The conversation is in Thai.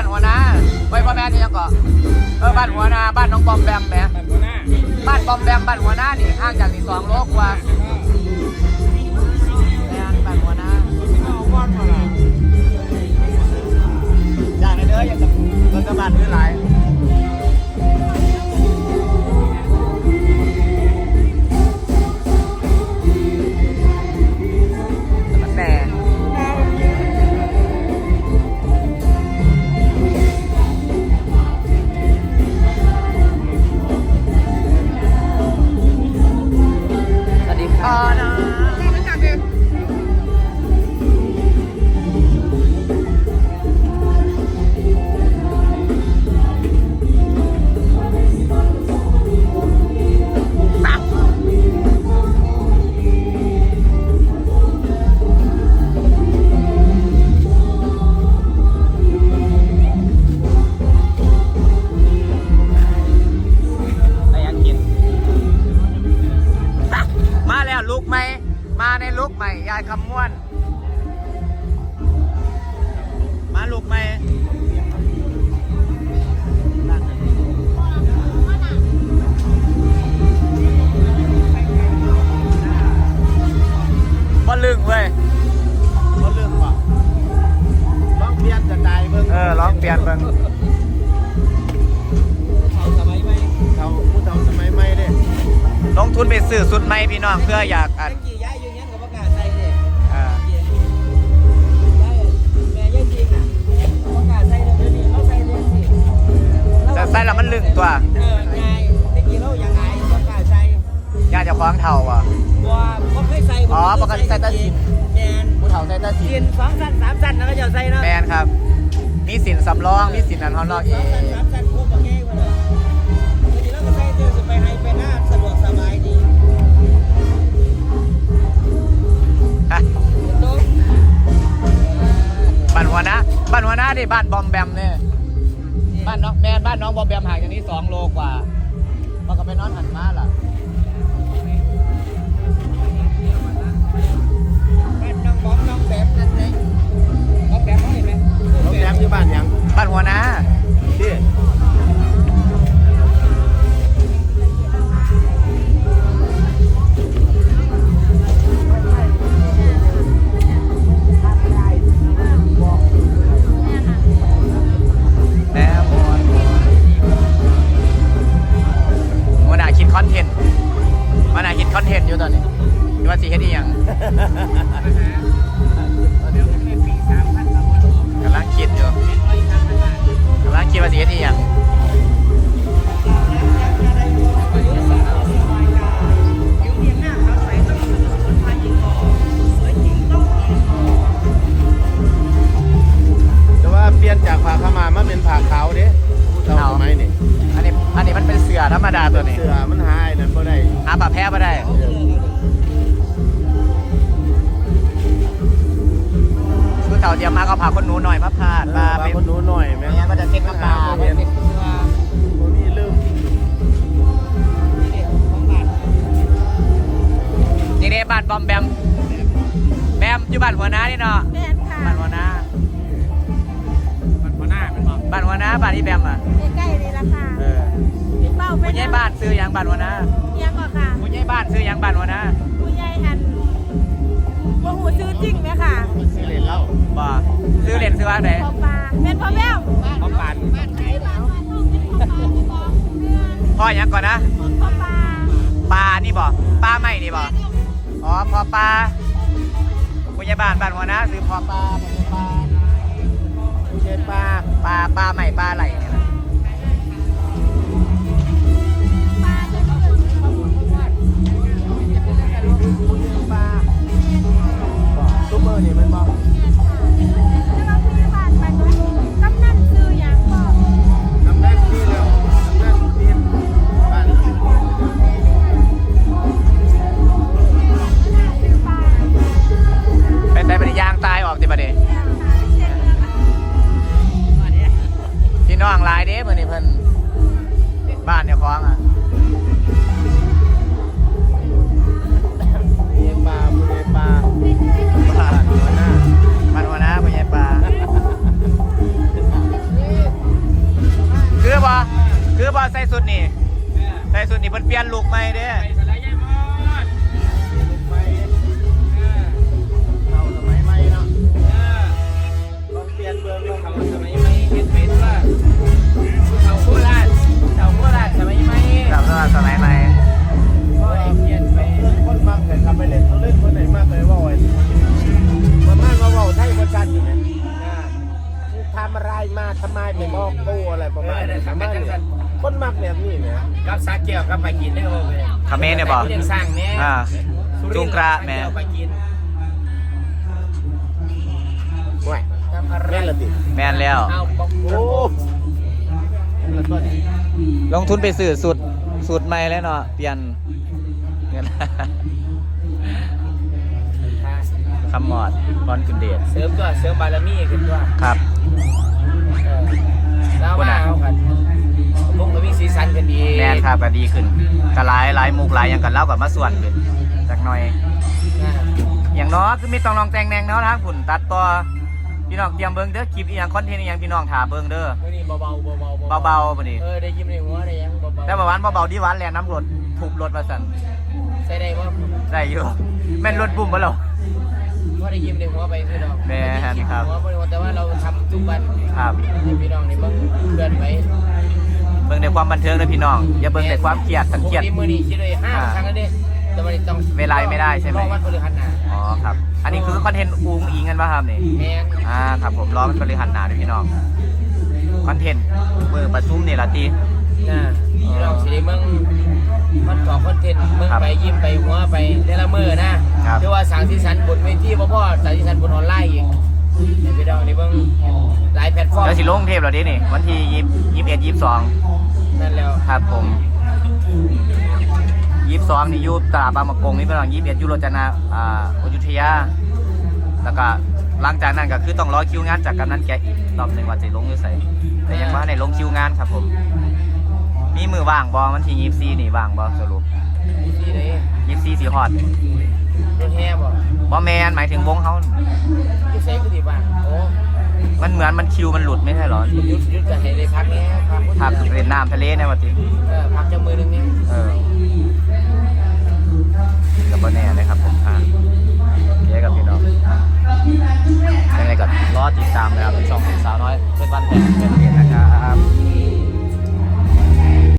านหัวหน้าไว้พ่อแม่ที่ยังเกาะเออบ้านหัวหน้าบ้านน้องปอมแบมแม่บ้านปอมแบมบ้านหัวหน้านี่ห่างจากนี่สองโลกว่า ทุนไปซื้อสุดไหมพี่น้องเพื่ออยากอัดตั้งกี่ย้ายอยู่งั้นกับประกาศใส่เด็กเอ่อได้แม่ยังจริงอะประกาศใส่เดี๋ยวนี้เราใส่เดือนสิแต่ใส่แล้วมันลึงตัวเออไงตะกี้เราอย่างไรประกาศใส่ยาจะคล้องเท่าอะบัวบ่เคยใส่อ๋อบ่เคยใส่ตะกินแมนผู้เฒ่าใส่ตาสีกินสองสั้นสามสั้นแล้วก็จะใส่เนาะแมนครับมีสินสำรองมีสินอันฮอนลอกสอีอกง นหัวนะดิบ้านบอมแบมเนี่ยบ้านน้องแมนบ้านน้องบอมแบมห่างจากนี้สองโลกว่ามันก็ไปนอนหันมาล่ะ เทนต์อยู่ตอนนี้คิดว่าสิเฮ็ดอีหยังกำลังคิดอยู่กำลังคิดว่าสิเฮ็ดอีหยังาเตรียมมาก็พาคนหนูหน่อยมาพาดเออปลาว่าเป็นคนหนูหน่อยแม่ไม่งั้นก็จะเซ็ตน้ำปลาบ่เห็นบ่มีลืมนี่เด้บ้านบอมแบมแบมอยู่บ้านหัวหน้านี่เนาะแม่นค่ะบ้านหัวหน้ามันบ่หน้าเป็นบ่บ้านหัวหน้าบ้านที่แบมอะใกล้ๆนี่ละค่ะเออพี่เป้าเป็ผู้นใหญ่บ้านซื้อหยังบ้านหัวหน้ายังก่อนค่ะผู้ใหญ่บ้านซื้อหยังบ้านหัวหน้าผู้ใหญ่อันบ่หูซื้อจริงไหมค่ะสิเล่นเหล้า บ่ซื้อเหรียญซื้อว่าไหนพอปลาเป็นพ่อแม่เอาปานพ่อหยังก่อนนะพ่อปลาปลานี่บ่ปลาไม่นี่บ่อ๋อพอปลาผู้ใหญ่บ้านบ้านหัวหน้าซื้อพอปลาพอปลาเจ็ดปลาปลาปลาใหม่ปลาไหลเนี่ยนะปลาจะเกิดปลาซุปเปอร์นี่มันบ่แล้ นี่เพิ่นเปลี่ยนลุคใหม่เด้ไปสลายยายมอดลูกไปเออเราสมัยใหม่เนาะเออลองเปลี่ยนเบื้องลองเขาสมัยไม่เห็นเป็นว่าเขาโคราชเขาโคราชสมัยไม่สำหรับสมัยใหม่ก็ได้เปลี่ยนไปคนมากแต่ทำไปเล่นเขาเล่นคนไหนมากเลยว่าไอ้ประมาณว่าว่าไทยคนชัดอยู่เนี่ยทำอะไรมาทำไมไม่บอกตู้อะไรประมาณนี้ประมาณนี้ คนมากแบบนี้เนี่ยกับสาเกียวกับไปกินได้บ่เว้ยคาเมนเนี่ยบอกเรื่องสร้างแม่อ่าจุงกระแม่ ไปกินห่วยกับอะไรแม่นละติแมนแล้วเอาบอกโอ้แล้วก็ลงทุนไปซื้อสุดสุดใหม่แล้วเนาะเปลี่ยนเงินคำหมอดบอลคุณเดชเสริมตัวเสริมบารมีขึ้นตัวครับ ดีแมนครับก็ดีขึ้นก็หลายหลายมุกหลายอย่างกันเล่ากับมาส่วนขึ้นจักหน่อยนะอย่างน้อยคือมีต้องลองแต่งแนงเนาะทางฝุ่นตัดต่อพี่น้องเตรียมเบิ่งเด้อคลิปอีหยังคอนเทนต์อีหยังพี่น้องถาเบิ่งเด้อมื่อนี้เบาๆเบาๆเบาๆบ่นี่เออได้ยิ้มในหัวได้ยังเบาๆแต่ประวันเบาๆดีหวานแลน้ำรถทุบรถมาสั่นใส่ได้ว่าได้อยู่แม่นรถบุ่มบ่เหรอว่าได้ยิ้มในหัวไปคือดอกแม่นครับหัวบ่ได้ว่าแต่ว่าเราทำทุกวันครับให้พี่น้องในเบิ่งเกินไป เบิ่งในความบันเทิงเด้อพี่น้อง อย่าเบิ่งในความเครียดสันเครียดพวกนี้มื้อนี้คิดเลยห้าอ่าครั้งแล้วเด้แต่วันนี้ต้องเวลาไม่ได้ใช่ไหมรอวันพฤหัสหน้าอ๋อครับ อันนี้คือคอนเทนต์อุ้งอิงกันป่ะครับนี่แม่นอ่าครับผมรอมันบริหารหนาด้วยพี่น้องคอนเทนต์มือประชุมนี่ละตีนะพี่น้องสิได้เบิ่งมันต่อคอนเทนต์เบิ่งครับไปยิ้มไปหัวไปแต่ละมื้อนะครับเรียกว่าสร้างสีสันบนเวทีบ่พอสร้างสีสันบนออนไลน์อีกให้พี่น้องได้เบิ่งหลายแพลตฟอร์มแล้วสิลงเทพเหราดินี่วันที่ยี่ยี่สิบเอ็ดยี่สิบสอง นั่นแล้วครับผมยี่สิบสองนี่อยูตลาดบางมะกงนี่พี่น้องยี่สิบเอ็ดยูโรจนาอ่าอยุธยา แล้วก็หลังจากนั้นก็คือต้องรอคิวงานจากกำนันแกอีกรอบหนึ่งว่าจะลงหรือใส่แต่ยังว่าในลงคิวงานครับผม มีมือว่างบอวันที่ยี่สิบสี่นี่ว่างบอสรุปที่ไหนยี่สิบสี่สีฮอดรถแห่บ่บอแมนหมายถึงวงเขาที่เสกคือที่บ้านโอ้ มันเหมือนมันคิวมันหลุดไม่ใช่เหรอ ยุดยุดจะเห็นเลยพักแน่พักภาพเล่นน้ำทะเลเนี่ยวันที่เออพักจะมือหนึงเนี่เออกับบอแน่นะครับผมพาเย้กับพี่น้องยังไงก็รอติดตามนะครับช่องสาวน้อยเป็นวันแต่งเป็นเรียน